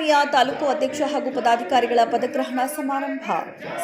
ಆರ್ಮಿಯ ತಾಲೂಕು ಅಧ್ಯಕ್ಷ ಹಾಗೂ ಪದಾಧಿಕಾರಿಗಳ ಪದಗ್ರಹಣ ಸಮಾರಂಭ.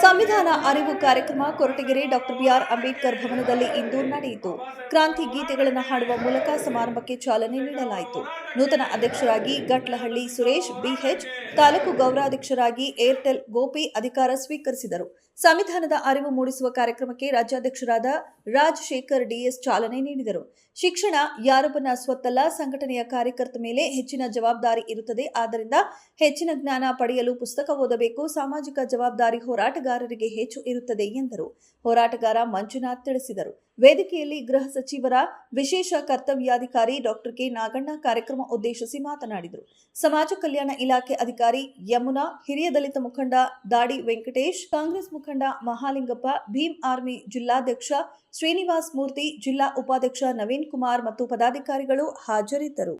ಸಂವಿಧಾನ ಅರಿವು ಕಾರ್ಯಕ್ರಮ ಕೊರಟಗೆರೆ ಡಾಕ್ಟರ್ ಬಿಆರ್. ಅಂಬೇಡ್ಕರ್ ಭವನದಲ್ಲಿ ಇಂದು ನಡೆಯಿತು. ಕ್ರಾಂತಿ ಗೀತೆಗಳನ್ನು ಹಾಡುವ ಮೂಲಕ ಸಮಾರಂಭಕ್ಕೆ ಚಾಲನೆ ನೀಡಲಾಯಿತು. ನೂತನ ಅಧ್ಯಕ್ಷರಾಗಿ ಗಟ್ಲಹಳ್ಳಿ ಸುರೇಶ್, ಬಿಎಚ್ ತಾಲೂಕು ಗೌರವಾಧ್ಯಕ್ಷರಾಗಿ ಏರ್ಟೆಲ್ ಗೋಪಿ ಅಧಿಕಾರ ಸ್ವೀಕರಿಸಿದರು. ಸಂವಿಧಾನದ ಅರಿವು ಮೂಡಿಸುವ ಕಾರ್ಯಕ್ರಮಕ್ಕೆ ರಾಜ್ಯಾಧ್ಯಕ್ಷರಾದ ರಾಜಶೇಖರ್ ಡಿಎಸ್ ಚಾಲನೆ ನೀಡಿದರು. ಶಿಕ್ಷಣ ಯಾರೊಬ್ಬನ ಸ್ವತ್ತಲ್ಲ, ಸಂಘಟನೆಯ ಕಾರ್ಯಕರ್ತ ಮೇಲೆ ಹೆಚ್ಚಿನ ಜವಾಬ್ದಾರಿ ಇರುತ್ತದೆ. ಆದ್ದರಿಂದ ಹೆಚ್ಚಿನ ಜ್ಞಾನ ಪಡೆಯಲು ಪುಸ್ತಕ ಓದಬೇಕು, ಸಾಮಾಜಿಕ ಜವಾಬ್ದಾರಿ ಹೋರಾಟಗಾರರಿಗೆ ಹೆಚ್ಚು ಇರುತ್ತದೆ ಎಂದರು. ಹೋರಾಟಗಾರ ಮಂಜುನಾಥ್ ತಿಳಿಸಿದರು. ವೇದಿಕೆಯಲ್ಲಿ ಗೃಹ ಸಚಿವರ ವಿಶೇಷ ಕರ್ತವ್ಯಾಧಿಕಾರಿ ಡಾಕ್ಟರ್ ಕೆ ನಾಗಣ್ಣ ಕಾರ್ಯಕ್ರಮ ಉದ್ದೇಶಿಸಿ ಮಾತನಾಡಿದರು. ಸಮಾಜ ಕಲ್ಯಾಣ ಇಲಾಖೆ ಅಧಿಕಾರಿ ಯಮುನಾ, ಹಿರಿಯ ದಲಿತ ಮುಖಂಡ ದಾಡಿ ವೆಂಕಟೇಶ್, ಕಾಂಗ್ರೆಸ್ ಮುಖಂಡ ಮಹಾಲಿಂಗಪ್ಪ, ಭೀಮ್ ಆರ್ಮಿ ಜಿಲ್ಲಾಧ್ಯಕ್ಷ ಶ್ರೀನಿವಾಸ್ ಮೂರ್ತಿ, ಜಿಲ್ಲಾ ಉಪಾಧ್ಯಕ್ಷ ನವೀನ್ ಕುಮಾರ್ ಮತ್ತು ಪದಾಧಿಕಾರಿಗಳು ಹಾಜರಿದ್ದರು.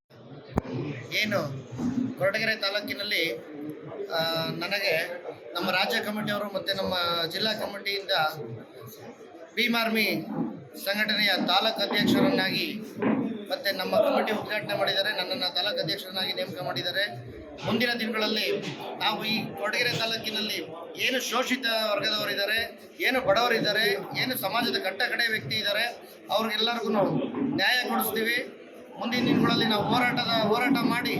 ಏನು? ಕೊರಟಗೆರೆ ತಾಲೂಕಿನಲ್ಲಿ ನನಗೆ ನಮ್ಮ ರಾಜ್ಯ ಕಮಿಟಿಯವರು ಮತ್ತು ನಮ್ಮ ಜಿಲ್ಲಾ ಕಮಿಟಿಯಿಂದ ಭೀಮ್ ಆರ್ಮಿ ಸಂಘಟನೆಯ ತಾಲೂಕು ಅಧ್ಯಕ್ಷರನ್ನಾಗಿ ಮತ್ತು ನಮ್ಮ ಕಮಿಟಿ ಉದ್ಘಾಟನೆ ಮಾಡಿದ್ದಾರೆ. ನನ್ನನ್ನು ತಾಲೂಕು ಅಧ್ಯಕ್ಷರನ್ನಾಗಿ ನೇಮಕ ಮಾಡಿದ್ದಾರೆ. ಮುಂದಿನ ದಿನಗಳಲ್ಲಿ ನಾವು ಈ ಕೊಡಗೆರೆ ತಾಲೂಕಿನಲ್ಲಿ ಏನು ಶೋಷಿತ ವರ್ಗದವರಿದ್ದಾರೆ, ಏನು ಬಡವರಿದ್ದಾರೆ, ಏನು ಸಮಾಜದ ಕಟ್ಟ ಕಡೆ ವ್ಯಕ್ತಿ ಇದ್ದಾರೆ, ಅವ್ರಿಗೆಲ್ಲರಿಗೂ ನ್ಯಾಯ ಕೊಡಿಸ್ತೀವಿ. ಮುಂದಿನ ದಿನಗಳಲ್ಲಿ ನಾವು ಹೋರಾಟದ ಹೋರಾಟ ಮಾಡಿ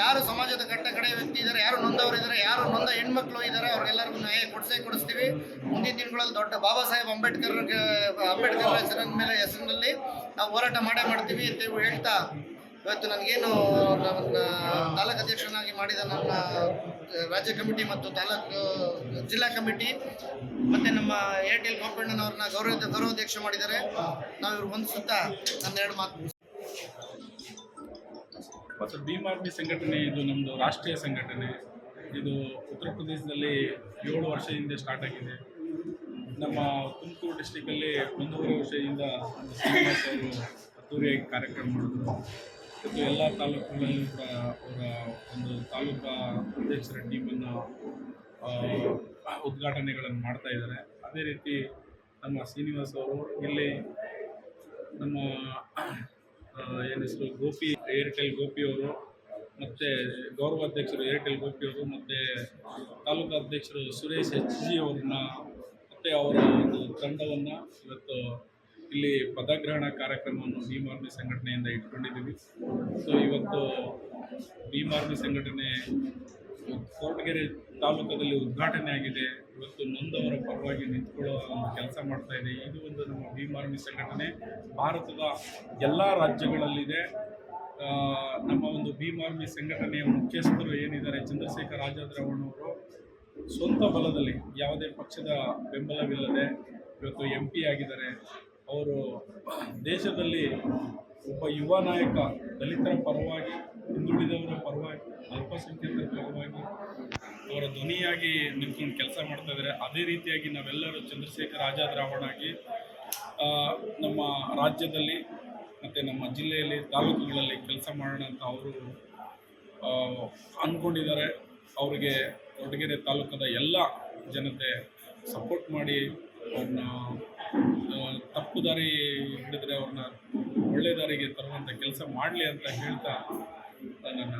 ಯಾರು ಸಮಾಜದ ಕಟ್ಟ ಕಡೆ ವ್ಯಕ್ತಿ ಇದ್ದಾರೆ, ಯಾರು ನೊಂದವರಿದ್ದಾರೆ, ಯಾರು ನೊಂದ ಹೆಣ್ಮಕ್ಳು ಇದ್ದಾರೆ, ಅವ್ರಿಗೆಲ್ಲರಿಗೂ ನ್ಯಾಯ ಕೊಡಿಸೇ ಕೊಡಿಸ್ತೀವಿ. ಮುಂದಿನ ದೊಡ್ಡ ಬಾಬಾ ಸಾಹೇಬ್ ಅಂಬೇಡ್ಕರ್ ಅಂಬೇಡ್ಕರ್ ಹೆಸರಿನ ಮೇಲೆ, ಹೆಸರಿನಲ್ಲಿ ನಾವು ಹೋರಾಟ ಮಾಡೇ ಮಾಡ್ತೀವಿ ಅಂತ ಹೇಳ್ತಾ ಇವತ್ತು ನನಗೇನು ನನ್ನ ತಾಲೂಕು ಅಧ್ಯಕ್ಷನಾಗಿ ಮಾಡಿದ ನನ್ನ ರಾಜ್ಯ ಕಮಿಟಿ ಮತ್ತು ತಾಲೂಕು, ಜಿಲ್ಲಾ ಕಮಿಟಿ, ಮತ್ತು ನಮ್ಮ ಏರ್ಟೆಲ್ ಗೋಪಣ್ಣನವ್ರನ್ನ ಗೌರವ ಗೌರವಾಧ್ಯಕ್ಷ ಮಾಡಿದ್ದಾರೆ. ನಾವು ಇವ್ರು ಹೊಂದಿಸುತ್ತಾ ನನ್ನ ಎರಡು ಮಾತು. ಮತ್ತು ಭೀಮ್ ಆರ್ಮಿ ಸಂಘಟನೆ, ಇದು ನಮ್ಮದು ರಾಷ್ಟ್ರೀಯ ಸಂಘಟನೆ. ಇದು ಉತ್ತರ ಪ್ರದೇಶದಲ್ಲಿ ಏಳು ವರ್ಷ ಹಿಂದೆ ಸ್ಟಾರ್ಟ್ ಆಗಿದೆ. ನಮ್ಮ ತುಮಕೂರು ಡಿಸ್ಟಿಕಲ್ಲಿ ಒಂದೂವರೆ ವರ್ಷದಿಂದ ಅವರು ಅದ್ದೂರಿಯಾಗಿ ಕಾರ್ಯಕ್ರಮ ಮಾಡಿದ್ರು. ಮತ್ತು ಎಲ್ಲ ತಾಲೂಕುಗಳಲ್ಲೂ ಕೂಡ ಅವರ ಒಂದು ತಾಲೂಕಾ ಅಧ್ಯಕ್ಷರ ಟೀಮನ್ನು ಉದ್ಘಾಟನೆಗಳನ್ನು ಮಾಡ್ತಾ ಇದ್ದಾರೆ. ಅದೇ ರೀತಿ ನಮ್ಮ ಶ್ರೀನಿವಾಸ್ ಅವರು, ಇಲ್ಲಿ ನಮ್ಮ ಏನು ಗೋಪಿ ಏರ್ಟೆಲ್ ಗೋಪಿ ಅವರು, ಮತ್ತು ಗೌರವಾಧ್ಯಕ್ಷರು ಏರ್ಟೆಲ್ ಗೋಪಿ ಅವರು, ಮತ್ತು ತಾಲೂಕು ಅಧ್ಯಕ್ಷರು ಸುರೇಶ್ ಎಚ್ ಜಿ ಅವ್ರನ್ನ ಮತ್ತು ಅವರ ಒಂದು ತಂಡವನ್ನು ಇವತ್ತು ಇಲ್ಲಿ ಪದಗ್ರಹಣ ಕಾರ್ಯಕ್ರಮವನ್ನು ಭೀಮ್ ಆರ್ಮಿ ಸಂಘಟನೆಯಿಂದ ಇಟ್ಕೊಂಡಿದ್ದೀವಿ. ಸೊ ಇವತ್ತು ಭೀಮ್ ಆರ್ಮಿ ಸಂಘಟನೆ ಕೋಟಗೆರೆ ತಾಲೂಕದಲ್ಲಿ ಉದ್ಘಾಟನೆ ಆಗಿದೆ. ಇವತ್ತು ನೊಂದವರ ಪರವಾಗಿ ನಿಂತ್ಕೊಳ್ಳೋ ಒಂದು ಕೆಲಸ ಮಾಡ್ತಾ ಇದೆ. ಇದು ಒಂದು ನಮ್ಮ ಭೀಮ್ ಆರ್ಮಿ ಸಂಘಟನೆ. ಭಾರತದ ಎಲ್ಲ ರಾಜ್ಯಗಳಲ್ಲಿದೆ. ನಮ್ಮ ಒಂದು ಭೀಮ್ ಆರ್ಮಿ ಸಂಘಟನೆಯ ಮುಖ್ಯಸ್ಥರು ಏನಿದ್ದಾರೆ? ಚಂದ್ರಶೇಖರ್ ಆಜಾದ್ರವಣ್ಣವರು ಸ್ವಂತ ಬಲದಲ್ಲಿ ಯಾವುದೇ ಪಕ್ಷದ ಬೆಂಬಲವಿಲ್ಲದೆ ಇವತ್ತು ಎಂ ಪಿ ಆಗಿದ್ದಾರೆ. ಅವರು ದೇಶದಲ್ಲಿ ಒಬ್ಬ ಯುವ ನಾಯಕ, ದಲಿತರ ಪರವಾಗಿ, ಹಿಂದುಳಿದವರ ಪರವಾಗಿ, ಅಲ್ಪಸಂಖ್ಯಾತರ ಪರವಾಗಿ ಅವರ ಧ್ವನಿಯಾಗಿ ನಿಂತ್ಕೊಂಡು ಕೆಲಸ ಮಾಡ್ತಾ ಇದ್ದಾರೆ. ಅದೇ ರೀತಿಯಾಗಿ ನಾವೆಲ್ಲರೂ ಚಂದ್ರಶೇಖರ್ ಆಜಾದ್ ರಾವಣ್ ಆಗಿ ನಮ್ಮ ರಾಜ್ಯದಲ್ಲಿ ಮತ್ತು ನಮ್ಮ ಜಿಲ್ಲೆಯಲ್ಲಿ ತಾಲೂಕುಗಳಲ್ಲಿ ಕೆಲಸ ಮಾಡೋಣ ಅಂತ ಅವರು ಅಂದ್ಕೊಂಡಿದ್ದಾರೆ. ಅವರಿಗೆ ಕೊರಟಗೆರೆ ತಾಲೂಕದ ಎಲ್ಲ ಜನತೆ ಸಪೋರ್ಟ್ ಮಾಡಿ ಅವ್ರನ್ನ ತಪ್ಪು ದಾರಿ ಹಿಡಿದ್ರೆ ಅವ್ರನ್ನ ಒಳ್ಳೆ ದಾರಿಗೆ ತರುವಂಥ ಕೆಲಸ ಮಾಡಲಿ ಅಂತ ಹೇಳ್ತಾ ನನ್ನ